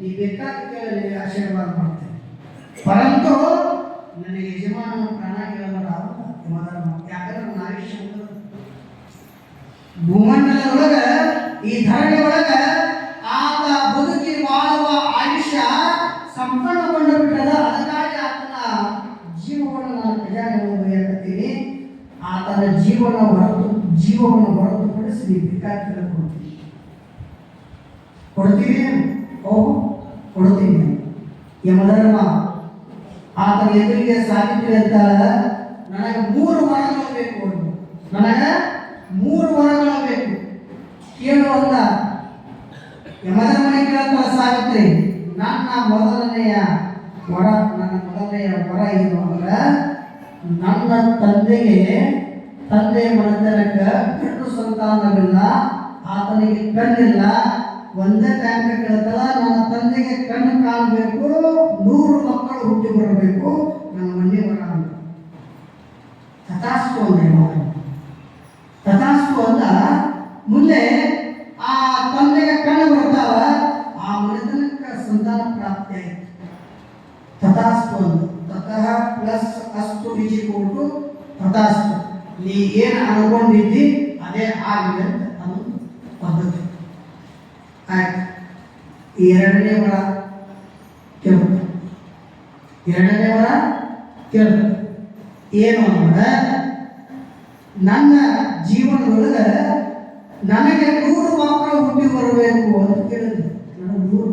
ನೀ ಬೇಕಾದ ಕೇಳಲಿ ಆಶೀರ್ವಾದ ಮಾಡ್ತೇನೆ. ಪರಂತು ನನ್ನ ಯಜಮಾನ ಪ್ರಾಣ ಯಮಧರ್ಮ ಯಾಕಂದ್ರೆ ನನ್ನ ಆಯುಷ್ಯ ಭೂಮಂಡಲದೊಳಗ, ಈ ಧರಣಿ ಒಳಗ ಆತ ಬದುಕಿ ಬಾಳುವ ಆಯುಷ್ಯ ಸಂಪನ್ನಗೊಂಡು ಬಿಟ್ಟದ ಅದಕ್ಕಾಗಿ ಆತನ ಜೀವವನ್ನು ನಾನು ಪ್ರಜಾಗಳನ್ನು ಬಯಕತ್ತೀನಿ. ಆತನ ಜೀವನ ಹೊರತು, ಜೀವವನ್ನು ಹೊರತುಪಡಿಸಿ ಬೇಕಾಗಿ ಕೊಡ್ತೀನಿ. ಕೊಡ್ತೀವಿ ಓ ಕೊಡ್ತೀನಿ ಯಮಧರ್ಮ, ಆತನ ಎದುರಿಗೆ ಸಾವಿತ್ರಿ ಅಂತ ನನಗೆ ಮೂರು ವರಗಳು ಬೇಕು. ನನಗೆ ಮೂರು ವರಗಳು ಬೇಕು ಕೇಳು ಅಂತ ಯಮಧರ್ಮನೇ ಕೇಳ್ತಾ ಸಾವಿತ್ರಿ ನನ್ನ ಮೊದಲನೆಯ ವರ, ನನ್ನ ಮೊದಲನೆಯ ವರ ಏನು ಅಂದ್ರೆ, ನನ್ನ ತಂದೆಗೆ, ತಂದೆ ಮನತನಕ್ಕೆ ಗಂಡು ಸಂತಾನವಿಲ್ಲ, ಆತನಿಗೆ ಕಣ್ಣಿಲ್ಲ ಒಂದೇ ಟ್ಯಾಂಕ್ ಕೇಳ್ತಾಳ ನನ್ನ ತಂದೆಗೆ ಕಣ್ಣು ಕಾಣಬೇಕು ನೂರು ಮಕ್ಕಳು ಹುಟ್ಟಿ ಬರಬೇಕು, ನನ್ನ ಮನೆ ಬರ ತಥಾಸ್ತು ಅಂದ್ರೆ ತಥಾಸ್ತು ಅಂತ ಮುಂದೆ ಆ ತಂದೆಗೆ ಕಣ್ಣು ಬರ್ತಾವ, ಆ ಮನೆತನಕ್ಕೆ ಸಂತಾನ ಪ್ರಾಪ್ತಿ ಆಯ್ತು. ತಥಾಸ್ತು ಅಂತ ತತಃ ಪ್ಲಸ್ ಅಸ್ತು ಬಿಜಿ ಕೊಟ್ಟು ತಥಾಸ್ತು. ನೀ ಏನು ಅನ್ಕೊಂಡಿದ್ದಿ, ಅದೇ ಆಗಲಿ ಅಂತ ಅನ್ನೋದು ಪದ್ಧತಿ ಆಯ್ತು ಈ ಎರಡನೇ ವರ ಕೇಳು ಎರಡನೇ ವರ ಕೇಳು ಏನು ಅಂದ್ರೆ ನನ್ನ ಜೀವನದೊಳಗೆ ನನಗೆ ನೂರು ಮಕ್ಕಳು ಹುಟ್ಟಿ ಬರಬೇಕು ಅಂತ ಕೇಳಿದ್ರು. ನನಗೆ ನೂರು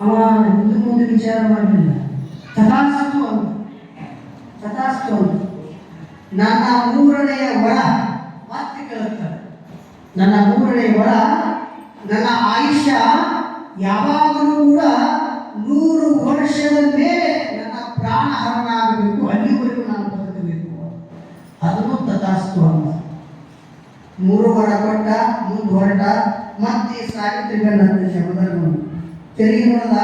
ಅವ ಹಿಂದೆ ಮುಂದೆ ವಿಚಾರ ಮಾಡಲಿಲ್ಲ. ತಥಾಸ್ತು ಅಂತ ತಥಾಸ್ತು ಅಂತ ನನ್ನ ಮೂರನೆಯ ಕೇಳುತ್ತಾರೆ ನನ್ನ ಮೂರನೇ ವರ ನನ್ನ ಆಯುಷ್ಯ ಯಾವಾಗಲೂ ಕೂಡ ನೂರು ವರ್ಷದ ಮೇಲೆ ನನ್ನ ಪ್ರಾಣ ಹರಣ ಆಗಬೇಕು. ಅಲ್ಲಿವರೆಗೂ ನಾನು ಬದುಕಬೇಕು. ಅದನ್ನು ತಥಾಸ್ತು ಅಂತ. ಮೂರು ಹೊರ ಕೊಟ್ಟ ಮುಂದೆ ಹೊರಟ, ಮತ್ತೆ ಸಾವಿತ್ರಿ ಗಂಡ ಶಬ್ದರ್ಮ ತೆರಿಗೆ ನೋಡದ,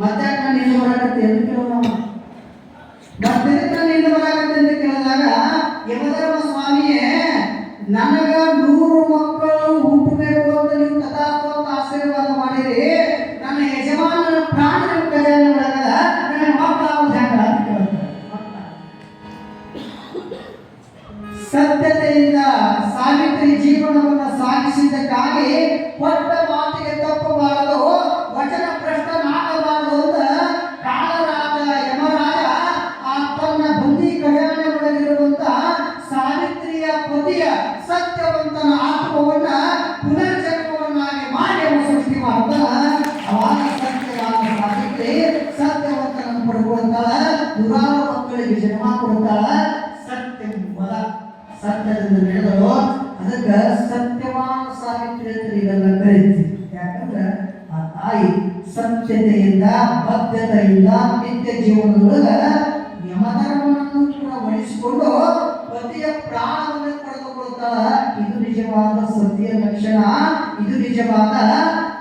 ಮತ್ತೆ ನಿನ್ನ ಬರಾಕತ್ತೆ ಎಂದು ಕೇಳೋಣ ಮತ್ತೆ ನಿನ್ನ ಬರಾಕತ್ತೆ ಎಂದು ಕೇಳಿದಾಗ, ಯಮಧರ್ಮ ಸ್ವಾಮಿಯೇ ನನಗ ನೂರು ಮಕ್ಕಳು ಹುಟ್ಟಬೇಕು ಅಂತ ನೀವು ತಥಾಸ್ತು ಅಂತ ಆಶೀರ್ವಾದ ಮಾಡಿರಿ, ನನ್ನ ಯಜಮಾನನ ಪ್ರಾಣ ಕಲ್ಯಾಣ ಮಾಡಲ್ಲ ನನಗೆ. ಸತ್ಯತೆಯಿಂದ ಸಾವಿತ್ರಿ ಜೀವನವನ್ನು ಸಾಗಿಸಿದ್ದಕ್ಕಾಗಿ ಕೊಟ್ಟ ಅಂತ ಇದೆಲ್ಲ ಕರೀತೀವಿ ಯಾಕಂದ್ರೆ ಆ ತಾಯಿ ಸತ್ಯತೆಯಿಂದ, ಬದ್ಧತೆಯಿಂದ, ನಿತ್ಯ ಜೀವನದೊಳಗ ಯಮಧರ್ಮವನ್ನು ಕೂಡ ವಹಿಸಿಕೊಂಡು ಪತಿಯ ಪ್ರಾಣವನ್ನು ಪಡೆದುಕೊಳ್ತಾಳ ಇದು ನಿಜವಾದ ಸತ್ಯ ಲಕ್ಷಣ. ಇದು ನಿಜವಾದ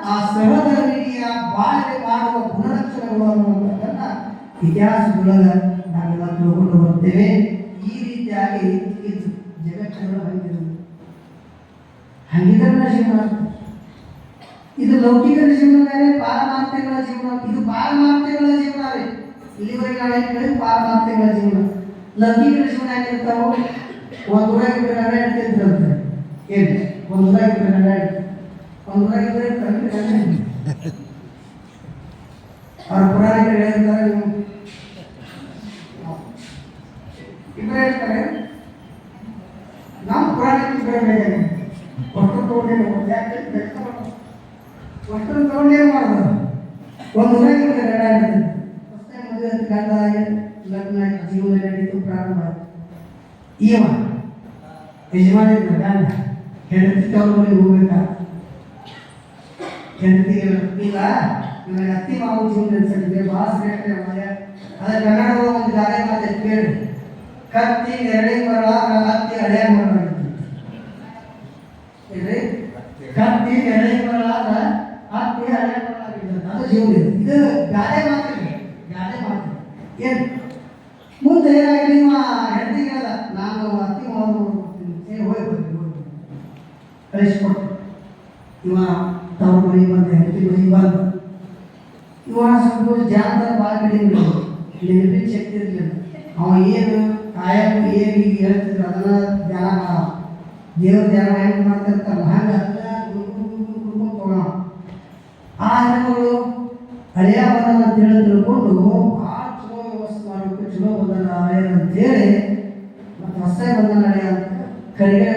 ಆ ಸಹಧರ್ಮಿಣಿಯ ಬಾಳ್ವೆ ಮಾಡುವ ಗುಣಲಕ್ಷಣಗಳು ಅನ್ನುವಂಥದ್ದನ್ನ ಇತಿಹಾಸದೊಳಗ ನಾವೆಲ್ಲ ತಿಳ್ಕೊಂಡು ಬರ್ತೇವೆ ಈ ರೀತಿಯಾಗಿ ಇದು ಜಗತ್ತಿನ ಹಂಗಿದ್ರು ಜೀವನ. ಇದು ಲೌಕಿಕ ಜೀವನ ಬೇರೆ ಪಾರಮಾರ್ಥಿಗಳ ಜೀವನ. ಇದು ಪಾರಮಾರ್ಥಿಗಳ ಜೀವನ ರೀ. ಇಲ್ಲಿವರೆಗೆ ನಾವು ಏನು ಹೇಳಿದ್ ಪಾರಮಾರ್ಥಿಗಳ ಜೀವನ. ಲೌಕಿಕರ ಜೀವನ ಏನಿರ್ತಾವ, ಒಂದು ಊರಾಗಿದ್ರೆ ನಡೆ ಇರ್ತಿದ್ರಂತೆ ಏನು ಒಂದು ಊರಾಗಿದ್ರೆ ನಡೆ ಒಂದು ಅವ್ರ ನೀವು ಇಬ್ಬರೇ ಹೇಳ್ತಾರೆ ನಮ್ಮ ಪುರಾಣಿಕರು ಬೇರೆ ಒಟ್ಟು ತಗೊಂಡೇ ಯಾಕೆ ಒಟ್ಟು ತಗೊಂಡೇ ಮಾಡೋದು ಒಂದು ಊರಾಗಿ ಗಂಡ ಲಗ್ನ ಆಗಿ ಜೀವನ ಪ್ರಾರಂಭ ಆಯ್ತು ಈವ ಯಜಮಾನ ಗಂಡ ಹೆಂಡತಿ ಅತ್ತಿ ಮಾವು ಭಾಳ ಮನೆ ಅದೇ ಕನ್ನಡ ಒಂದು ಗಾದೆ ಮಾತೆ ಕೇಳಿ ಕತ್ತಿ ಎರಡೇ ಬರಲ್ಲ ಹತ್ತಿ ಹಳೆಯ ಬರಲಾಗಿತ್ತು ಕತ್ತಿ ಎರಡೇ ಬರಲ್ಲ ಹತ್ತಿ ಹಳೆಯ ಬರಲಾಗಿತ್ತು ಅದು ಇದು ಗಾದೆ ಮಾತಿದೆ ಗಾದೆ ಮಾತು. ಏನು? ಮುಂದೆ ಏನಾಗಿ ನಿಮ್ಮ ಹೆಂಡತಿಗೆ ಹೇಳ್ದ, ನಾನು ಅತ್ತಿ ಮಾವು ಏ ಹೋಗಿ ಕಳಿಸ್ಕೊಟ್ಟು ಇವ ತವ್ರ ಮನೆ ಬಂದ ಹೆಂಡತಿ ಮನೆ ಬಂದ. ಇವಾಗ ಸ್ವಲ್ಪ ಜಾನಪದ ಭಾಳ ಕಡಿಮೆ ನೆನಪಿನ ಶಕ್ತಿ ಇರಲಿಲ್ಲ. ಅವ ಏನು ಕಾಯಕ ಏನು ಈಗ ಹೇಳ್ತಿದ್ರು ಅದನ್ನ ಧ್ಯಾನ ಮಾಡ. ದೇವ್ರ ಧ್ಯಾನ ಹೆಂಗೆ ಹಂಗೆ. ಆ ಹೆಣ್ಮಗಳು ಹಳೆಯ ಬಂದನ ಅಂತ ಹೇಳಿ ತಿಳ್ಕೊಂಡು ಭಾಳ ಚಲೋ ವ್ಯವಸ್ಥೆ ಮಾಡಬೇಕು ಚಲೋ ಬಂದನ ಹಳೆಯ ಅಂತೇಳಿ ಮತ್ತು ಹೊಸ ಬಂದನ ಹಳೆಯ ಅಂತ ಕರಿಗೆ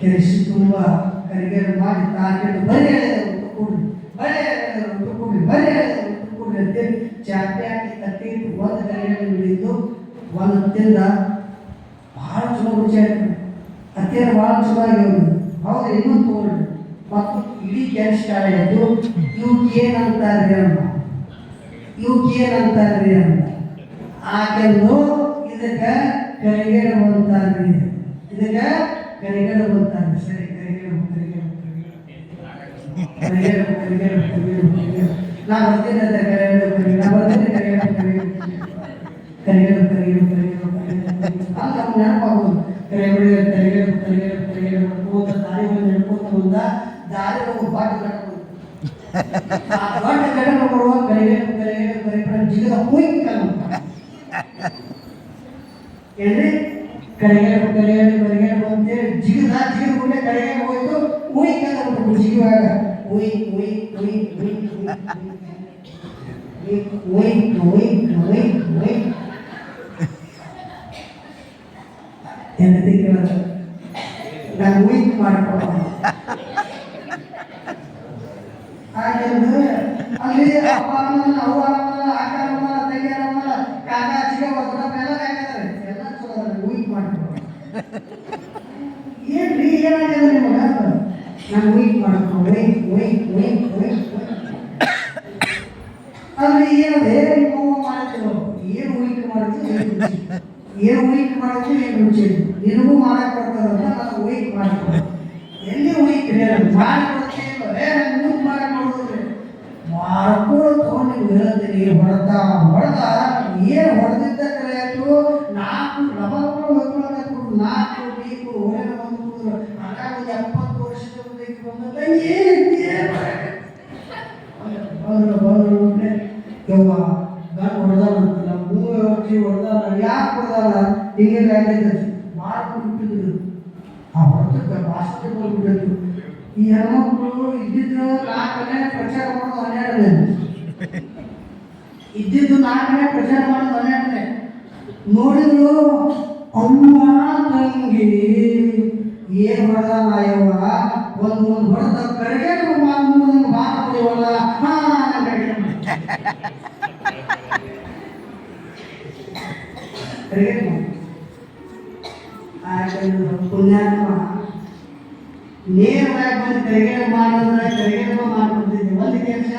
ಕೆರೆಸಿ ತುಂಬ ಕರಿಗೆ ಮಾಡಿ ತಾಕಿಟ್ಟು ಬರೀ ಕೊಡ್ರಿ ಬರೀ ಕೊಡ್ರಿ ಬರೀ ಕೊಡ್ರಿ ಅಂತೇಳಿ ಚಾಪೆ ಹಾಕಿ ತಟ್ಟಿ ಒಂದು ಕರಿಗೆ ಹಿಡಿದು ಒಂದು ತಿಂದ ಭಾಳ ಚಲೋ ರುಚಿ ಆಯ್ತು ಅತ್ಯಂತ ಭಾಳ ಚಲೋ ಆಗ್ಯಾವ ಇನ್ನೊಂದು ತಗೊಳ್ರಿ ಮತ್ತು ಇಡೀ ಕೆಲಸ ಆಯ್ತು ಇವಕ್ಕೆ ಏನಂತಾರ್ರಿ ಅಮ್ಮ ಇವಕ್ಕೆ ಏನಂತಾರ್ರಿ ಅಂತ ಆಕೆಂದು ಇದಕ್ಕೆ ಕರಿಗೇಡು ಅಂತಾರ್ರಿ ಇದಕ್ಕೆ ಕರಿಗೇಡು ಅಂತಾರ್ರಿ ಸರಿ ಕರಿಗೇಡು ಕರಿಗೇಡು ಕರಿಗೇಡು ಕರಿಗೇಡು ಕರಿಗೇಡು ಕರಿಗೇಡು ನಾ ಬರ್ತೀನಿ ಅಂತ ಕರಿಗೇಡು ಕರೆ ನಾ ಬರ್ತೀನಿ ಕರಿಗೇಡು ಕರಿಗೇಡು ಕರಿಗೇಡು ಕರಿಗೇಡು ಕರಿಗೇಡು ಕರಿಗೇಡು ಕರೆ ಅವ್ನು ನೆನಪಾಗೋದು ಕರಿಗೇಡು ಕರಿಗೇಡು ಕರಿಗೇಡು ಕರಿಗೇಡು ಮಾಡ್ಕೋತ ದಾರಿ ಬಂದು ನಡ್ಕೋತ ಬಂದ ದಾರಿ ಹೋಗಿ ಬಾಟ ಕಟ್ಕೊಂಡು ಆ ದೊಡ್ಡ ಕಡೆ ಬರುವ ಕರಿಗೇಡು ಕರಿಗೇಡು ಕರಿಗೇಡು ಜಿಗದ ಹೋಗಿ ಏನ್ರಿ ಕರಿಗೇಡು ಕರಿಗೇಡು ಕರಿಗೇಡು ಅಂತೇಳಿ ಜಿಗದ ಜಿಗದ ಮುಂದೆ ಕರಿಗೇಡು ಹೋಯ್ತು ಉಯ್ ಕಲ್ಲು ಜಿಗುವಾಗ ಉಯ್ ಉಯ್ ಉಯ್ ಉಯ್ ಉಯ್ ಉಯ್ ಉಯ್ ಉಯ್ ಮಾಡ್ಕೊಂಡ್ರೆ ಅಂದ್ರೆ ಏನು ಬೇರೆ ನೋವು ಮಾಡ್ತಿರೋ ಏನು ಉಳಿಕೆ ಮಾಡ್ತೀವಿ ಏನು ಉಳಿಕೆ ಮಾಡ್ತೀವಿ ಏನು ರುಚಿ ನಿನಗೂ ಮಾಡಕ್ ಬರ್ತದಂತ ನಾನು ಉಳಿಕೆ ಮಾಡ್ತೀನಿ ಎಲ್ಲಿ ಉಳಿಕೆ ಮಾಡ್ಕೊಡ್ತೀನಿ ಮಾಡಕ್ ಮಾಡ್ಕೊಡ್ರಿ ಮಾಡ್ಕೊಳ್ಳೋ ತಗೊಂಡು ನೀವು ಹೇಳ್ತೀನಿ ಹೊಡೆದ ಹೊಡೆದ ಏನು ಹೊಡೆದಿದ್ದ ಕರೆಯಾಯ್ತು ನಾಲ್ಕು ರಬ ನಾಲ್ಕು ಬಂದ್ರು ಬಂದ್ರು ಅಂದ್ರೆ ಯವ್ವ ಗಂಡ ಹೊಡೆದಾನಂತಲ್ಲ ಮೂರು ವರ್ಷಿ ಹೊಡೆದಾನ ಯಾಕೆ ಹೊಡೆದಾನ ಹಿಂಗೆ ಆಗಿದ್ದ ಮಾಡ್ಬಿಟ್ಟಿದ್ರು ಆ ಹೊಡೆದಕ್ಕೆ ಭಾಷೆ ಬಂದ್ಬಿಟ್ಟಿದ್ರು ಈ ಹೆಣ್ಮಕ್ಳು ಇದ್ದಿದ್ದು ನಾಲ್ಕನೇ ಪ್ರಚಾರ ಮಾಡೋದು ಹನ್ನೆರಡನೇ ಇದ್ದಿದ್ದು ನಾಲ್ಕನೇ ಪ್ರಚಾರ ಮಾಡೋದು ಹನ್ನೆರಡನೇ ನೋಡಿದ್ರು, ಅಮ್ಮ ತಂಗಿ ಏನ್ ಹೊಡೆದಾನ ಯವ್ವ ಒಂದು ಒಂದು ಹೊಡೆತ ಕರೆಗೇಟ್ ಮೂರು ಮಾತು ಕೊಡುವಲ್ಲ ಪುಣ್ಯಾತ್ಮ ನೇರವಾಗಿ ಬಂದು ತೆರಿಗೆ ಮಾಡೋದ್ರ ತೆರಿಗೆ ಮಾಡ್ಕೊಡ್ತಿದ್ದೆ ಒಂದು ಕೆಲಸ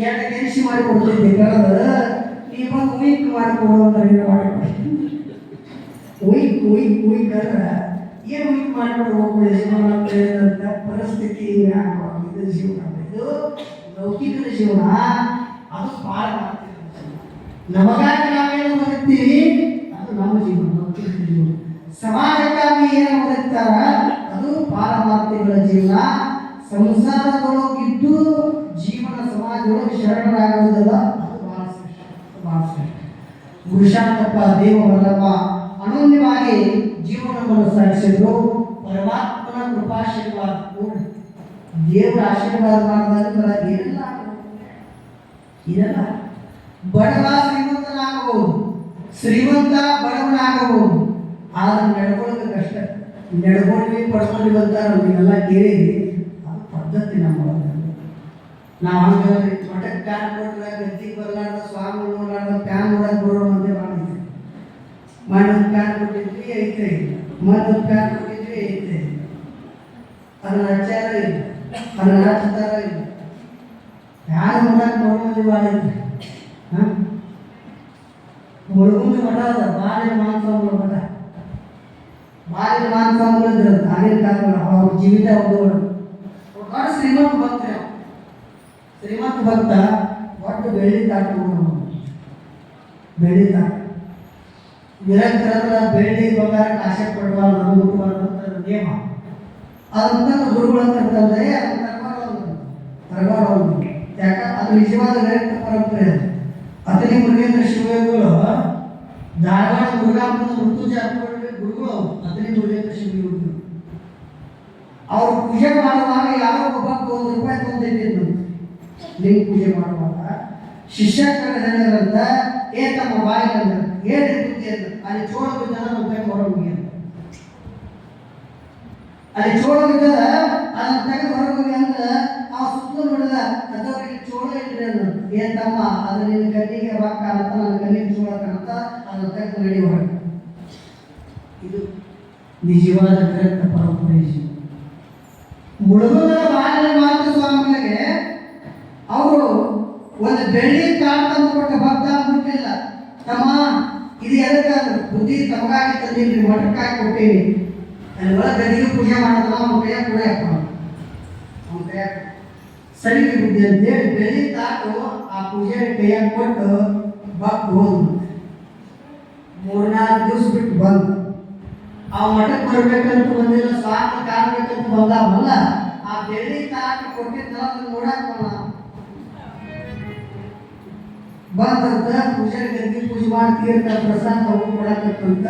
ಎರಡು ಕೆಲಸ ಮಾಡಿಕೊಡ್ತಿದ್ದೆ ಕಳೆದ ನೀ ಬಂದು ಉಯಿಕ್ ಮಾಡಿಕೊಡೋ ಅಂತ ಹೇಳಿ ಮಾಡಿಕೊಡ್ತೀನಿ ಉಯಿಕ್ ಉಯಿಕ್ ಉಯಿಕ್ ಅಂದ್ರೆ ಏನು ಇದು ಮಾಡ್ಕೊಂಡು ಹೋಗ್ಬಿಡಿ, ಜೀವನ ಅಂತ ಪರಿಸ್ಥಿತಿ ಇದು ಜೀವನ. ಇದು ಲೌಕಿಕದ ಜೀವನ. ಅದು ಮಾಡ್ತೀವಿ ನಮಗಾಗಿ ನಾವೇನು ಬದುಕ್ತೀವಿ? ಅದು ನಮ್ಮ ಜೀವನ, ಲೌಕಿಕ ಜೀವನ. ಸಮಾಜಕ್ಕಾಗಿ ಏನು ಬದುಕ್ತಾರ? ಅದು ಪಾರಮಾರ್ಥಿಗಳ ಜೀವನ. ಇದ್ದು ಜೀವನ ಸಮಾಜದೊಳಗೆ ಶರಣರಾಗುವುದಲ್ಲ, ಅದು ಬಹಳ ಶ್ರೇಷ್ಠ. ಬಹಳ ಶ್ರೇಷ್ಠ. ದೇವ ದೇವವಲ್ಲಪ್ಪ ಅನನ್ಯವಾಗಿ ಜೀವನವನ್ನು ಸಾಗಿಸಿದ್ರು ಪರಮಾತ್ಮನ ಕೃಪಾಶೀರ್ವಾದ ನೋಡಿ ದೇವರ ಆಶೀರ್ವಾದ ಮಾಡಿದಾಗ ಇರಲ್ಲ ಇರಲ್ಲ ಬಡವ ಶ್ರೀಮಂತನಾಗಬಹುದು. ಶ್ರೀಮಂತ ಬಡವನಾಗಬಹುದು. ಆದ್ರೆ ನಡ್ಕೊಳ್ಳೋದು ಕಷ್ಟ. ನಡ್ಕೊಂಡ್ವಿ ಪಡ್ಕೊಂಡ್ವಿ ಅಂತ ನೀವೆಲ್ಲ ಕೇಳಿದ್ವಿ ಅದು ಪದ್ಧತಿ ನಮ್ಮ. ನಾವು ಹಂಗಲ್ರಿ ಮಠಕ್ಕೆ ಪ್ಯಾನ್ ಕೊಟ್ರೆ ಗದ್ದಿಗೆ ಬರಲಾರ್ದ, ಸ್ವಾಮಿ ನೋಡ್ಲಾರ್ದ, ಪ್ಯಾನ್ ನೋಡಕ್ ಬರೋ ಮಂದಿ ಮಾಡಿದ್ವಿ. ಮಣ್ಣದ ಪ್ಯಾನ್ ಕೊಟ್ಟಿದ್ವಿ ಐತೆ ಇಲ್ಲ ಪ್ಯಾನ್ ಕೊಟ್ಟಿದ್ವಿ ಐತೆ ಅದನ್ನ ಹಚ್ಚಾರ ಇಲ್ಲ. ಅನ್ನತಾರ ಯಾರು ಮಠ ನೋಡೋದು ಮಾಡಿದ್ರಿ ಹಾಂ? ಮುಳುಗುಂದ ಮಠ ಅದ ಬಾಲ್ಯ ಮಾನಸಾಂಬುಳ ಮಠ. ಬಾಲ್ಯ ಮಾನಸಾಂಬುಳ ಇದ್ರ ತಾನೇನು ಜೀವಿತ ಒಬ್ಬರು ಒಟ್ಟಾಡ ಶ್ರೀಮಂತ ಭಕ್ತ ಶ್ರೀಮಂತ ಭಕ್ತ ಒಟ್ಟು ಬೆಳ್ಳಿ ತಾಕೊಂಡು ಬೆಳ್ಳಿ ತಾಕ ನಿರಂತರ ಬೆಳ್ಳಿ ಬಂಗಾರಕ್ಕೆ ಆಸೆ ಪಡಬಾರ್ದು ಅದು ಅಂತ ನಿಯಮ. ಅದಂತ ಗುರುಗಳು ಅಂತಂದ್ರೆ ಅದನ್ನ ತರಬಾರ್ದು ಯಾಕ? ಅದು ನಿಜವಾದ ವೇದ ಪರಂಪರೆ ಅತನಿ ಮುರುಗೇಂದ್ರ ಶಿವಯೋಗಿಗಳು ಧಾರವಾಡ ಮುರುಘಾಪುರದ ಮೃತ್ಯುಂಜಯ ಗುರುಗಳು ಅವರು ಅತನಿ ಮುರುಗೇಂದ್ರ ಅವ್ರು ಪೂಜೆ ಮಾಡುವಾಗ ಯಾರೋ ಒಬ್ಬಕ್ಕೆ ಒಂದು ರೂಪಾಯಿ ತಂದಿದ್ದು ನೀವು ಪೂಜೆ ಮಾಡುವಾಗ ಶಿಷ್ಯ ಕಡೆ ಏ ತಮ್ಮ ಬಾಯಿ ಅಂದ್ರೆ ಏನ್ ಬುದ್ಧಿ ಅಂತ. ಅಲ್ಲಿ ಚೋಳ ಬಿದ್ದನ ರೂಪಾಯಿ ಹೊರಗೆ ಅಂತ ಅಲ್ಲಿ ಚೋಳ ಬಿದ್ದದ ಅದನ್ನ ತೆಗೆದು ಹೊರಗೋಗಿ ಅಂತ ಆ ಸುತ್ತ ನೋಡಿದ ಅದವರಿಗೆ ಚೋಳ ಇಲ್ರಿ ಅದು ಏನ್ ತಮ್ಮ, ಅದು ನಿನ್ನ ಕಣ್ಣಿಗೆ ರೊಕ್ಕ ಅಂತ ನನ್ನ ಕಣ್ಣಿಗೆ ಚೋಳ ಕಾಣುತ್ತ? ಅದನ್ನ ತೆಗೆದು ನಡಿ ಹೊರಗೆ. ಇದು ನಿಜವಾದ ಗ್ರಂಥ ಪರಂಪರೆ ಮುಳುಗುದ ಬಾಗಿಲ ಮಾತು ಸ್ವಾಮಿಗಳಿಗೆ ಅವರು ಒಂದು ಬೆಳ್ಳಿ ತಾಳ ತಂದು ಕೊಟ್ಟ ಭಕ್ತ ಮುಟ್ಟಿಲ್ಲ ತಮ್ಮ, ಇದು ಎದಕ್ಕೆ ಅಂದ್ರು? ಬುದ್ಧಿ ತಮಗಾಗಿ ತಂದಿಲ್ರಿ, ಮಠಕ್ಕಾಗಿ ಕೊಟ್ಟೀನಿ. ಅಲ್ಲಿ ಒಳಗೆ ಗದಿಗೆ ಪೂಜೆ ಮಾಡಿದ್ರ ಅವನ ಕೈಯಾಗ ಕೂಡ ಅವನ ಕೈಯಾಗ ಸರಿಗೆ ಬುದ್ಧಿ ಅಂತೇಳಿ ತಾಟು ಆ ಪೂಜೆ ಕೈಯಾಗ ಕೊಟ್ಟು ಭಕ್ತ ಹೋದ್ರು ಮೂರ್ನಾಲ್ಕು ದಿವಸ ಬಿಟ್ಟು ಬಂದು ಆ ಮಠಕ್ಕೆ ಬರ್ಬೇಕಂತ ಬಂದಿಲ್ಲ, ಸ್ವಾಮಿ ಕಾಣ್ಬೇಕಂತ ಬಂದಾವಲ್ಲ ಆ ಬೆಳ್ಳಿ ತಾಟ ಕೊಟ್ಟಿದ್ದಲ್ಲ ಅದನ್ನ ನೋಡಕ್ ಬಂದ ಬಂದಂತ ಪೂಜಾರಿ ಗದ್ದಿ ಪೂಜೆ ಮಾಡಿ ತೀರ್ಥ ಪ್ರಸಾದ ಹೋಗಿ ಕೊಡಕತ್ತಂತ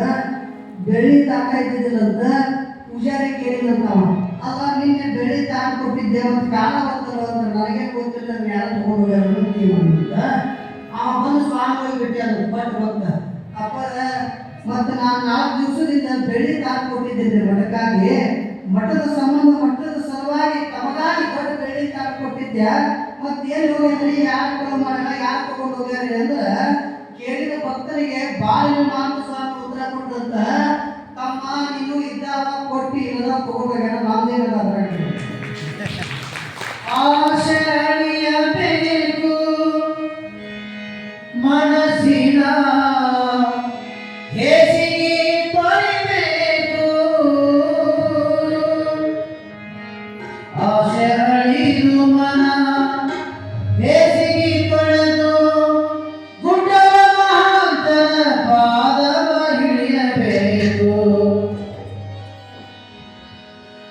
ಬೆಳ್ಳಿ ತಾಕಾ ಇದ್ದಿದ್ದಿಲ್ಲಂತ ಪೂಜಾರಿ ಕೇಳಿದಂತ ಅವ ಅಲ್ಲ ನಿನ್ನೆ ಬೆಳ್ಳಿ ತಾಕ ಕೊಟ್ಟಿದ್ದೆ ಮತ್ತು ಕಾಲ ಬರ್ತಲ್ಲ ಅಂತ ನನಗೆ ಗೊತ್ತಿಲ್ಲ ಯಾರು ತಗೊಂಡು ಹೋಗ್ಯಾರ ಅಂತ ಆ ಅವ ಬಂದು ಸ್ವಾಮಿ ಬಿಟ್ಟಿ ಅದು ಬಟ್ ಬಂದ ಅಪ್ಪ, ಮತ್ತೆ ನಾನು ನಾಲ್ಕು ದಿವಸದಿಂದ ಬೆಳಿ ತಾಕ ಕೊಟ್ಟಿದ್ದೆ ಮಠಕ್ಕಾಗಿ. ಮಠದ ಸಂಬಂಧ, ಮಠದ ಸಲುವಾಗಿ ತಮಗಾಗಿ ಕೊಟ್ಟು ಬೆಳಿ ತಾಕ ಕೊಟ್ಟಿದ್ದೆ ಮತ್ತೆ ಎಲ್ಲಿ ಹೋಗ್ಯಾದ್ರಿ, ಯಾರು ಕೊಡೋ ಮಾಡಲ್ಲ ಯಾರು ತಗೊಂಡು ಹೋಗ್ಯಾರಿ ಅಂದ್ರೆ ಕೇಳಿದ ಭಕ್ತರಿಗೆ ಬಾಲಿನ ಮಾತು ಸ್ವಾಮಿ ಕೊಟ್ಟಂತ ತಮ್ಮ ನೀನು ಇದ್ದಾವ ಕೊಟ್ಟಿ ಇರೋದ ತಗೊಂಡೋಗ್ಯಾರ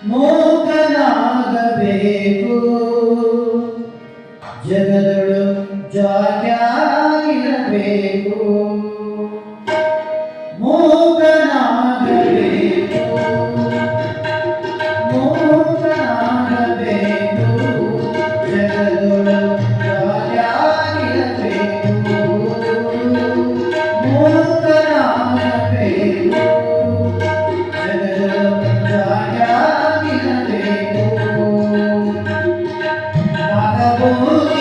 ಮೋಕನಾಗಬೇಕು ಜಗದಳು ಜಾಗ್ಯಾಗಿರಬೇಕು amor